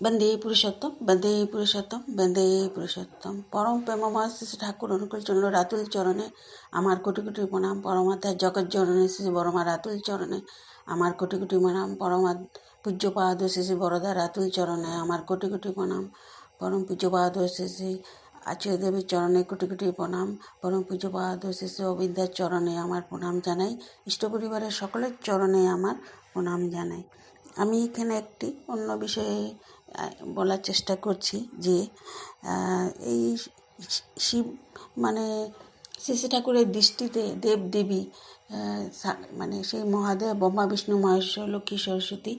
বন্দে পুরুষোত্তম বন্দে পুরুষোত্তম বন্দে পুরুষোত্তম। পরম প্রেমময় শ্রী ঠাকুর অনুকূল চন্দ্র রাতুল চরণে, আমার কোটি কোটি প্রণাম। পরমাত্মার জগৎ জননী শ্রী বড়মা রাতুল চরণে, আমার কোটি কোটি প্রণাম। পরমা পূজ্যপাদ শ্রী শ্রী বরদা রাতুল চরণে, আমার কোটি কোটি প্রণাম। পরম পূজ্যপাদ শ্রী শ্রী দেবীর চরণে কোটি কোটি প্রণাম। পরম পূজ্যপাদ শ্রী শ্রী অবিদ্যার চরণে আমার প্রণাম জানাই। ইষ্ট পরিবারের সকলের চরণে আমার প্রণাম জানাই। আমি এখানে একটি অন্য বিষয়ে বলার চেষ্টা করছি যে এই শিব মানে শ্রী ঠাকুরের দৃষ্টিতে দেব দেবী মানে সেই মহাদেব, ব্রহ্মা, বিষ্ণু, মহেশ্বর, লক্ষ্মী, সরস্বতী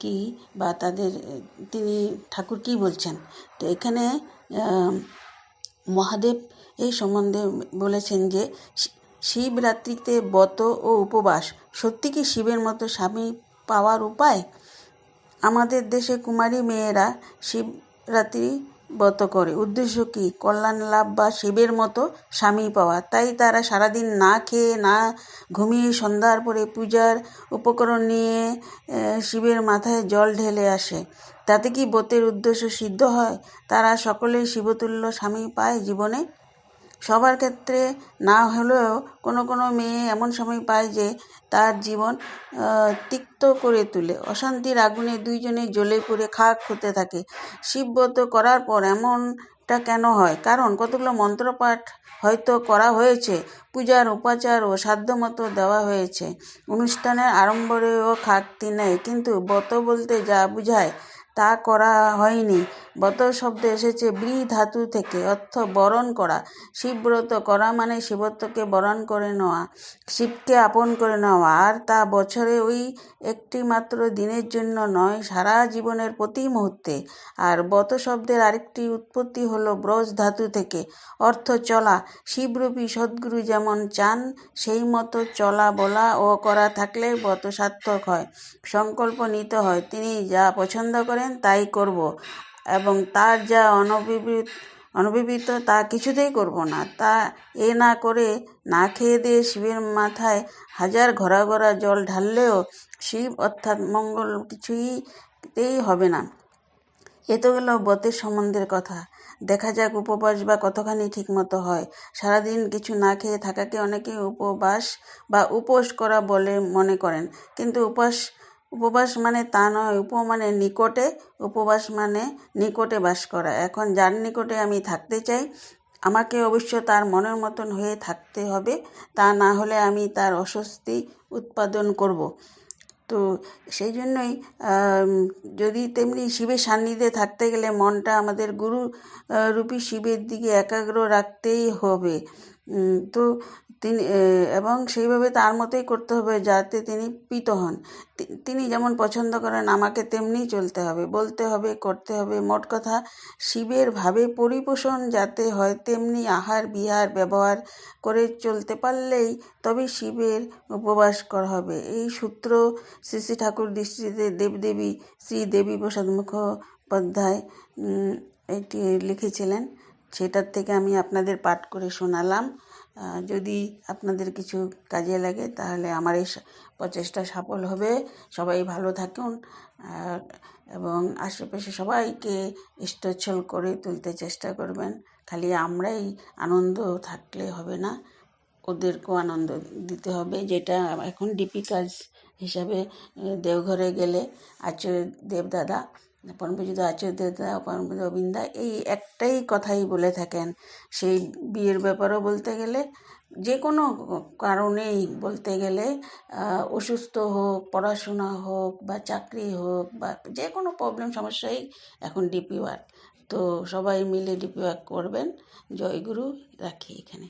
কি বা তাদের তিনি ঠাকুর কি বলছেন? তো এখানে মহাদেব এই সম্বন্ধে বলেছেন যে শিবরাত্রিতে ব্রত ও উপবাস, সত্যি কি শিবের মতো স্বামী পাওয়ার উপায়? আমাদের দেশে কুমারী মেয়েরা শিবরাত্রি ব্রত করে। উদ্দেশ্য কি? কল্যাণ লাভ বা শিবের মতো স্বামী পাওয়া। তাই তারা সারাদিন না খেয়ে, না ঘুমিয়ে সন্ধ্যার পরে পূজার উপকরণ নিয়ে শিবের মাথায় জল ঢেলে আসে। তাতে কি ব্রতের উদ্দেশ্য সিদ্ধ হয়? তারা সকলেই শিবতুল্য স্বামী পায় জীবনে। সবার ক্ষেত্রে না হলেও কোনো কোনো মেয়ে এমন সময় পায় যে তার জীবন তিক্ত করে তোলে। অশান্তির আগুনে দুইজনে জ্বলে পুড়ে খাক হতে থাকে। শিবব্রত করার পর এমনটা কেন হয়? কারণ কতগুলো মন্ত্রপাঠ হয়তো করা হয়েছে, পূজার উপাচার ও সাধ্যমতো দেওয়া হয়েছে। অনুষ্ঠানের আড়ম্বরেও খাকতি নেই, কিন্তু ব্রত বলতে যা বোঝায় তা করা হয়নি। ব্রত শব্দ এসেছে ব্রি ধাতু থেকে। অর্থ বরণ করা। শিবব্রত করা মানে শিবত্বকে বরণ করে নেওয়া, শিবকে আপন করে নেওয়া। আর তা বছরে ওই একটি মাত্র দিনের জন্য নয়, সারা জীবনের প্রতি মুহূর্তে। আর ব্রত শব্দের আরেকটি উৎপত্তি হলো ব্রজ ধাতু থেকে। অর্থ চলা। শিবরূপী সদ্গুরু যেমন চান, সেই মতো চলা, বলা ও করা থাকলে ব্রত সার্থক হয়, সংকল্প নিতে হয়। তিনি যা পছন্দ করেন তাই করব। এবং তার যা অনবিবৃত অনবিবৃত তা কিছুতেই করব না। তা এ না করে না খেয়ে দিয়ে শিবের মাথায় হাজার ঘোরা ঘোরা জল ঢাললেও শিব অর্থাৎ মঙ্গল কিছুইতেই হবে না। এ তো গেল ব্রতের সম্বন্ধের কথা। দেখা যাক উপবাস বা কতখানি ঠিকমতো হয়। সারাদিন কিছু না খেয়ে থাকাকে অনেকে উপবাস বা উপোস করা বলে মনে করেন। কিন্তু উপাস উপবাস মানে তা নয়, উপ মানে নিকটে, উপবাস মানে নিকটে বাস করা। এখন যার নিকটে আমি থাকতে চাই, আমাকে অবশ্য তার মনের মতন হয়ে থাকতে হবে, তা না হলে আমি তার অস্বস্তি উৎপাদন করব। তো সেই জন্যই যদি তেমনি শিবের সান্নিধ্যে থাকতে গেলে মনটা আমাদের গুরু রূপী শিবের দিকে একাগ্র রাখতেই হবে। তো তিনি এবং সেইভাবে তার মতোই করতে হবে যাতে তিনি প্রীত হন। তিনি যেমন পছন্দ করেন, আমাকে তেমনি চলতে হবে, বলতে হবে, করতে হবে। মোট কথা, শিবের ভাবে পরিপোষণ যাতে হয়, তেমনি আহার, বিহার, ব্যবহার করে চলতে পারলেই তবে শিবের উপবাস করা হবে। এই সূত্র শ্রী শ্রী ঠাকুর দৃষ্টিতে দেবদেবী, শ্রী দেবী প্রসাদ মুখোপাধ্যায় এটি লিখেছিলেন। সেটার থেকে আমি আপনাদের পাঠ করে শোনালাম। যদি আপনাদের কিছু কাজে লাগে, তাহলে আমার এই প্রচেষ্টা সফল হবে। সবাই ভালো থাকুন এবং আশেপাশে সবাইকে ইষ্টচ্ছল করে তুলতে চেষ্টা করবেন। খালি আমরাই আনন্দ থাকলে হবে না, ওদেরকেও আনন্দ দিতে হবে, যেটা এখন ডিপি কাজ হিসাবে দেওঘরে গেলে, আচার্য দেবদাদা পরমপূজিত আচার্য দেবদাদা পরমপূজিত অবিন্দা এই একটাই কথাই বলে থাকেন। সেই বিয়ের ব্যাপারেও বলতে গেলে, যে কোনো কারণেই বলতে গেলে অসুস্থ হোক, পড়াশোনা হোক বা চাকরি হোক বা যে কোনো প্রবলেম সমস্যাই এখন ডিপি ওয়ার্ক তো সবাই মিলে ডিপি ওয়ার্ক করবেন। জয়গুরু রাখি এখানে।